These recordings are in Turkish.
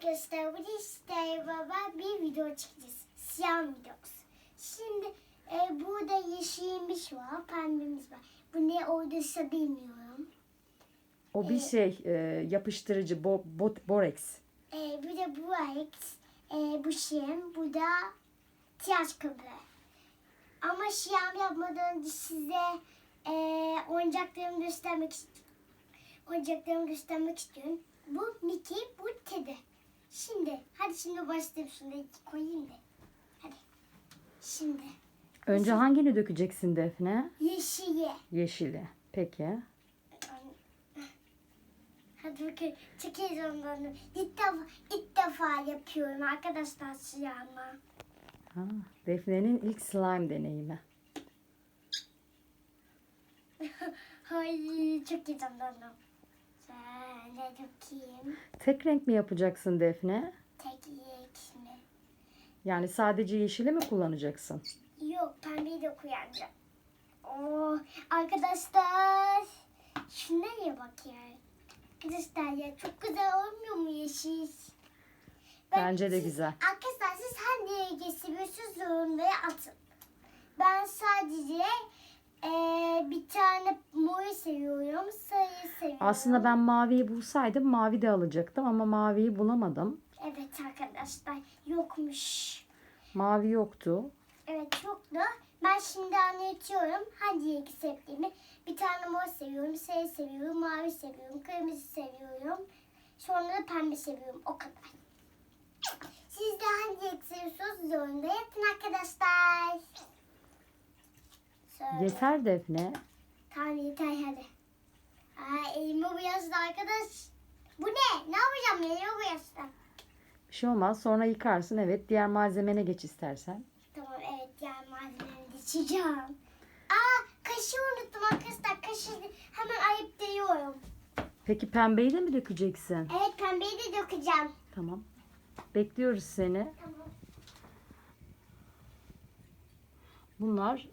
arkadaşlar bu işte baba bir video çekeceğiz. Siyah videosu. Şimdi e, burada yeşilimiz var, pembemiz var. Bu ne olduysa bilmiyorum. O bir şey e, yapıştırıcı bo, bot, boreks. E, bir de bu Alex, e, bu şim, bu da tıraş köpüğü. Ama şiyam yapmadan önce size e, oyuncaklarımı göstermek istiyorum. Oyuncaklarımı göstermek istiyorum. Bu Mickey, bu Teddy. Şimdi, hadi şimdi başlayayım. Şunu koyayım da. Hadi. Şimdi, Önce hangini dökeceksin Defne? yeşili. Yeşili. Peki. Hadi bakayım. Çok heyecanlandım. İlk defa, ilk defa yapıyorum arkadaşlar siyahımı. Ha, Defne'nin ilk slime deneyimi. Ay çok heyecanlandım. Şöyle dökeyim. Tek renk mi yapacaksın Defne? Tek yek mi? Yani sadece yeşili mi kullanacaksın? Yok pembeyi de koyacağım. Oo, arkadaşlar. Şunlara bak ya. Arkadaşlar ya çok güzel olmuyor mu yeşil? Ben- Bence de siz- güzel. Arkadaşlar siz hangi rengi seviyorsunuz yorumlara atın. Ben sadece eee, bir tane mor seviyorum, sarıyı seviyorum. Aslında ben maviyi bulsaydım mavi de alacaktım ama maviyi bulamadım. Evet arkadaşlar yokmuş. Mavi yoktu. Evet da. Ben şimdi anlatıyorum hangi rengi sevdiğimi. Bir tane mor seviyorum, sarı seviyorum, mavi seviyorum, kırmızı seviyorum. Sonra da pembe seviyorum. O kadar. Siz de hangi rengi seviyorsunuz yorumda yapın arkadaşlar. Şöyle. Yeter Defne. Tamam yeter hadi. Aa, elime boyasın arkadaş. Bu ne? Ne yapacağım elime boyasın? Bir şey olmaz. Sonra yıkarsın. Evet. Diğer malzemene geç istersen. Tamam evet diğer malzemeleri geçeceğim. Aa kaşığı unuttum arkadaşlar. Kaşığı hemen ayıp diyorum. Peki pembeyi de mi dökeceksin? Evet pembeyi de dökeceğim. Tamam. Bekliyoruz seni. Tamam. Bunlar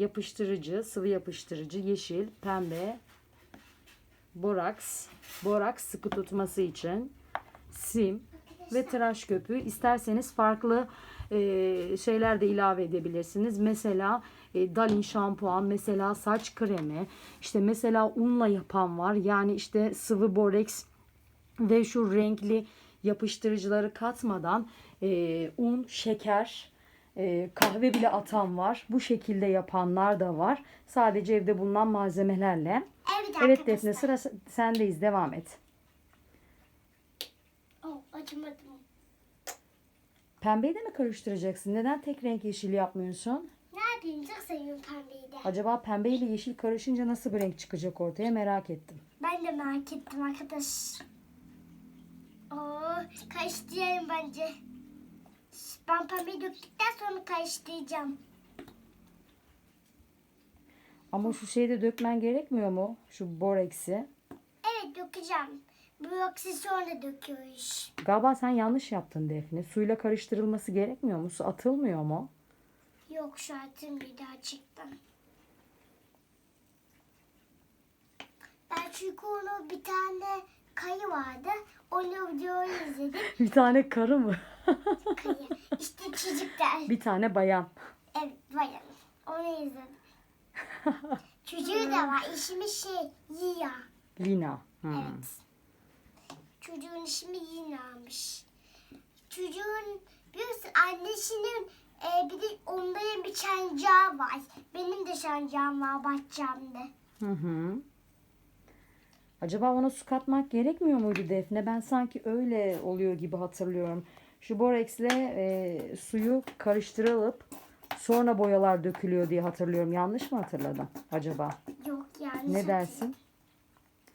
yapıştırıcı, sıvı yapıştırıcı, yeşil, pembe, boraks, boraks sıkı tutması için, sim ve tıraş köpüğü. İsterseniz farklı e, şeyler de ilave edebilirsiniz. Mesela e, Dalin şampuan, mesela saç kremi, işte mesela unla yapan var. Yani işte sıvı boreks ve şu renkli yapıştırıcıları katmadan e, un, şeker, e, kahve bile atan var. Bu şekilde yapanlar da var. Sadece evde bulunan malzemelerle. Evet, Evet Defne sıra sendeyiz. Devam et. Oh, acımadım. Pembeyi de mi karıştıracaksın? Neden tek renk yeşil yapmıyorsun? Ne yapayım çok seviyorum pembeyi de. Acaba pembe ile yeşil karışınca nasıl bir renk çıkacak ortaya merak ettim. Ben de merak ettim arkadaş. Oo, karıştırayım bence. Ben pembeyi döktükten sonra karıştıracağım. Ama şu şeyi de dökmen gerekmiyor mu? Şu boreksi. Evet dökeceğim. Yoksa sonra döküyoruz. Galiba sen yanlış yaptın Defne. Suyla karıştırılması gerekmiyor mu? Su atılmıyor mu? Yok şartım bir daha çıktı. Ben çünkü onu bir tane kayı vardı. Onu videoyu izledim. Bir tane karı mı? Kayı. İşte çocuklar. bir tane bayan. Evet bayan. Onu izledim. Çocuğu da var. İsmi şey Yiya. Lina. Hmm. Evet. Çocuğun ismi Yina'mış. Çocuğun biliyorsun annesinin e, bir de onların bir sancağı var. Benim de sancağım var bahçemde. Hı hı. Acaba ona su katmak gerekmiyor muydu Defne? Ben sanki öyle oluyor gibi hatırlıyorum. Şu boreksle e, suyu karıştırılıp sonra boyalar dökülüyor diye hatırlıyorum. Yanlış mı hatırladım acaba? Yok yanlış Ne dersin?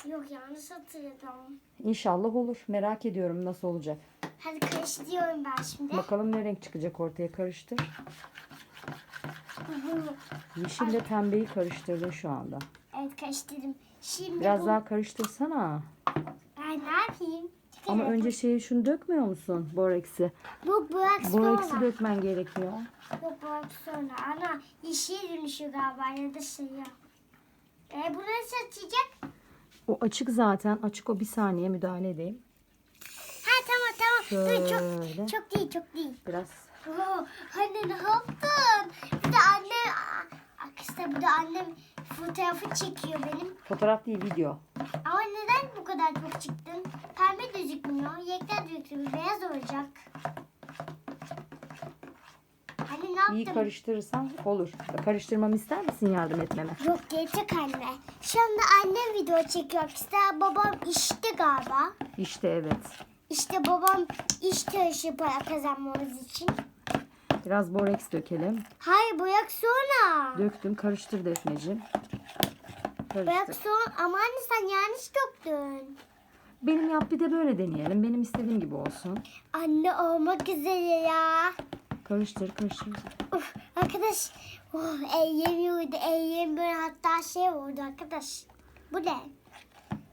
Yok yanlış hatırladım. İnşallah olur. Merak ediyorum nasıl olacak. Hadi karıştırıyorum ben şimdi. Bakalım ne renk çıkacak ortaya karıştır. Yeşille pembeyi karıştırdın şu anda. evet karıştırdım. Şimdi Biraz bu... daha karıştırsana. Ay ne yapayım? Çok Ama önce şeyi şunu dökmüyor musun? Boreksi. Bu Boreksi sonra. dökmen gerekiyor. Yok bırak sonra. Ana yeşil dönüşüyor galiba ya da siyah. E bu nasıl açacak? O açık zaten. Açık o bir saniye müdahale edeyim. Ha Dur, çok, Şöyle. çok değil çok değil. Biraz Oo, anne ne yaptın? Bir de anne arkadaşlar bir de annem fotoğrafı çekiyor benim. fotoğraf değil video. Ama neden bu kadar çok çıktın? Pembe gözükmüyor. Yekler gözükmüyor. Beyaz olacak. Anne ne yaptın? İyi karıştırırsan olur. Karıştırmamı ister misin yardım etmeme? Yok gerçek anne. Şu anda annem video çekiyor. İşte babam işte galiba. İşte evet. İşte babam iş çalışıyor para kazanmamız için. Biraz boreks dökelim. Hayır boyak sonra. Döktüm. Karıştır Defneciğim. Boyak Karıştır. sonra. Ama anne sen yanlış döktün. Benim yap bir de böyle deneyelim. Benim istediğim gibi olsun. Anne olmak üzere ya. Karıştır karıştır. Uf, arkadaş. Oh, elim yordu. Elim böyle hatta şey oldu arkadaş. Bu ne?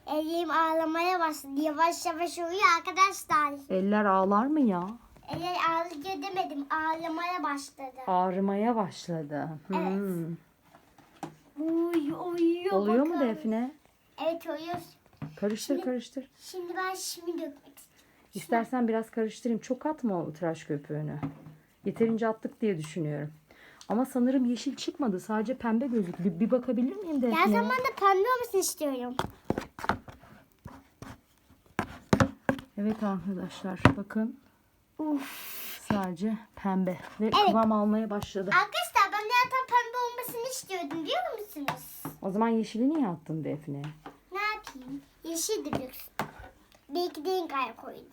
Elim ağlamaya başladı. Yavaş yavaş uyuyor arkadaşlar. Eller ağlar mı ya? Eller ağlıyor demedim. Ağlamaya başladı. Ağrımaya başladı. Hmm. Evet. Uy, uyuyor Oluyor mu. Defne? Evet uyuyor. Karıştır karıştır. Şimdi ben şimdi dökmek istiyorum. İstersen biraz karıştırayım. Çok atma o tıraş köpüğünü. Yeterince attık diye düşünüyorum. Ama sanırım yeşil çıkmadı. Sadece pembe gözüktü. Bir, bakabilir miyim Defne? Ya zaman da pembe olmasını istiyorum. Evet arkadaşlar bakın Uf. sadece pembe ve Evet. kıvam almaya başladı. Arkadaşlar ben zaten pembe olmasını istiyordum biliyor musunuz? O zaman yeşili niye attın Defne? Ne yapayım? Yeşil de bir. Belki de renk koydum.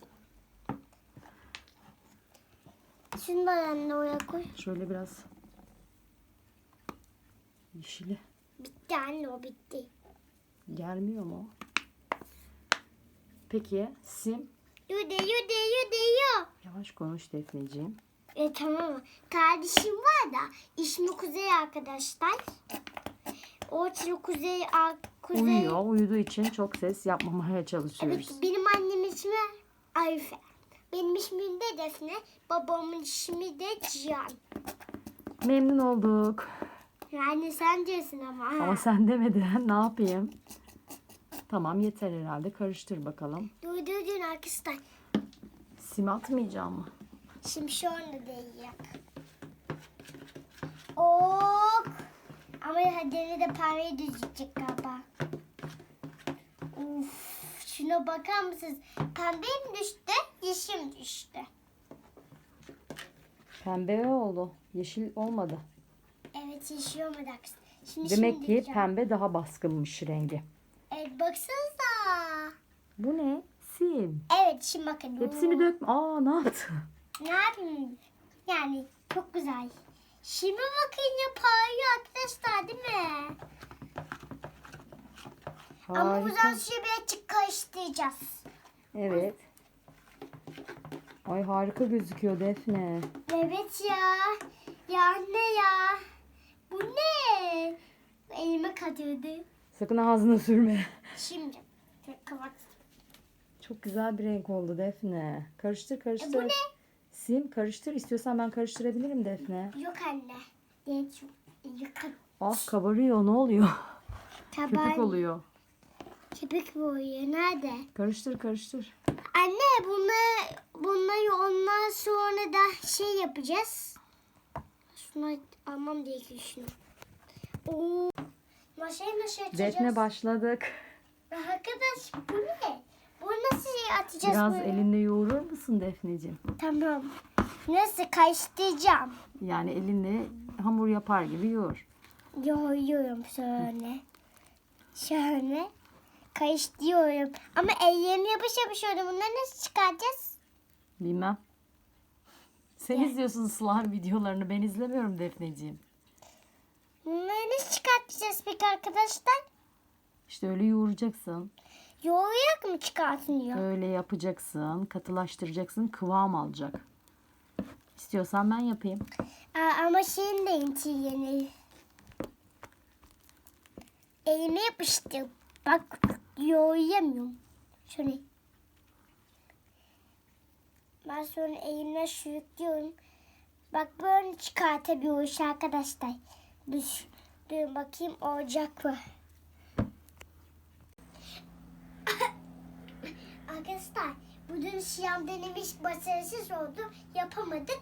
Şunu da yanına oraya koy. Şöyle biraz yeşili Bitti anne o bitti. gelmiyor mu? Peki sim. Yude yude yude yu. Yavaş konuş Defneciğim. E tamam? Kardeşim var da ismi Kuzey arkadaşlar. O için Kuzey, a- Kuzey. Uyuyor. Uyuduğu için çok ses yapmamaya Evet çalışıyoruz. benim annemin ismi Arife. Benim ismim de Defne. Babamın ismi de Cihan. Memnun olduk. Yani sen diyorsun ama. Ama sen demedin. ne yapayım? Tamam yeter herhalde. Karıştır bakalım. Dur arkadaşlar. Sim atmayacağım mı? Şimdi şu anda değecek. Ok. Ama hadi de parayı düzecek galiba. Uf, şuna bakar mısınız? Pembe mi düştü? Yeşil mi düştü? Pembe oldu. Yeşil olmadı. Evet yeşil olmadı. Şimdi Demek şimdi ki diyeceğim. pembe daha baskınmış rengi. Evet baksanıza. Bu ne? Sim. Evet şimdi bakın. Hepsini dökme. Aa ne yaptın? Ne yapayım? Yani çok güzel. Şimdi bakın ya parlıyor arkadaşlar değil mi? Ama Harika. buradan suyu birazcık karıştıracağız. Evet. Ay harika gözüküyor Defne. Evet ya. Ya anne ya. Bu ne? Elime katıyordu. Sakın ağzına sürme. Şimdi. Kapat. Çok güzel bir renk oldu Defne. Karıştır E, karıştır. bu ne? Sim karıştır. İstiyorsan ben karıştırabilirim Defne. Yok anne. Yıkat. Ah kabarıyor ne oluyor? Köpük Taban. oluyor. Köpük boyuyor. Nerede? Karıştır karıştır. Anne bunları, bunları ondan sonra da şey yapacağız. Şunu almam gerekiyor şunu. Oo. Maşayı nasıl açacağız? Defne başladık. Arkadaş bu ne? Bu nasıl şey atacağız Biraz böyle? elinde yoğurur musun Defneciğim? Tamam. Nasıl karıştıracağım? Yani elinle hamur yapar gibi yoğur. Yoğuruyorum şöyle. Şöyle. Karıştırıyorum. Ama ellerim yapış yapış oldu. Bunları nasıl çıkaracağız? Bilmem. Sen izliyorsun slime videolarını ben izlemiyorum Defneciğim. Çıkartacağız peki arkadaşlar? İşte öyle yoğuracaksın. Yoğurarak mı çıkartılıyor? Öyle yapacaksın. Katılaştıracaksın. Kıvam alacak. İstiyorsan ben yapayım. Aa, ama şeyin de inti yeni. Elime yapıştı. Bak yoğuramıyorum. Şöyle. Ben sonra elimle sürüklüyorum. Bak böyle çıkartabiliyoruz arkadaşlar. Dur, dur bakayım olacak mı? arkadaşlar bugün Şiyam denemiş başarısız oldu. Yapamadık.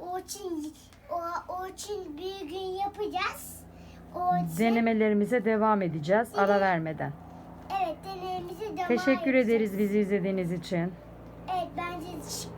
O için o, o için bir gün yapacağız. O için, Denemelerimize devam edeceğiz ara vermeden. Evet denememizi devam Teşekkür edeceğiz. ederiz bizi izlediğiniz için. Evet bence şık.